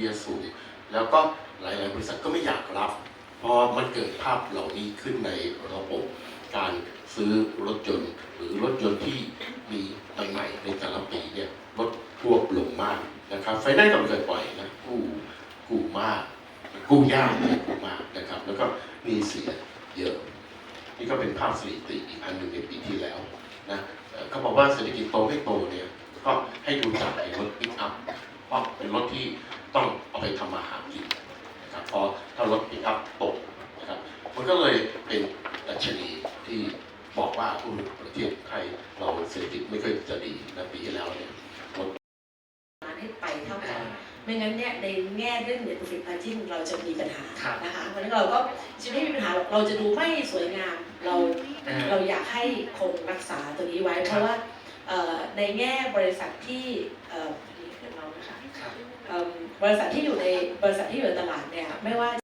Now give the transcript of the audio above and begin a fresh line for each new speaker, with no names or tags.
บี้ยสูงแล้วก็หลาย ๆ บริษัทก็ไม่อยากรับพอมันเกิดภาพเหล่านี้ขึ้นในระบบการซื้อรถยนต์หรือรถยนต์ที่มีใหม่ๆในแต่ละปีเนี่ยลดทวบลงมากนะครับไฟแนนซ์ก็ไม่เคยปล่อยนะกู้กู้มากกู้ยากกู้มากนะครับ แล้วก็มีเสียเยอะ นี่ก็เป็นภาพสถิติอีกอันหนึ่งในปีที่แล้วนะเอ่อเขาบอกว่าเศรษฐกิจโตไม่โตเนี่ยก็ให้ดูจากไอ้รถปิกอัพเพราะเป็นรถที่ ต้องเอาไปทำมาหากินนะครับพอถ้ารถปิกอัพตกนะครับมันก็เลยเป็นดัชนีที่บอกว่าอุ้ยประเทศไทยเราเศรษฐกิจไม่ค่อยจะดีนะปีที่แล้วเนี่ย
มาให้ไปเท่ากันไม่งั้นเนี่ยในแง่เรื่องเน็ต profit margin เราจะมีปัญหา
ครับ
นะคะเพราะฉะนั้นเราก็จะไม่มีปัญหาหรอกเราจะดูไม่สวยงามเรา
อ่า
เราอยากให้คงรักษาตัวนี้ไว้ เพราะว่าเอ่อในแง่บริษัทที่เอ่ออันนี้คือเรานะคะ
ครับ
เอิ่ม บริษัทที่อยู่ในบริษัทที่อยู่ในตลาดเนี่ยไม่ว่า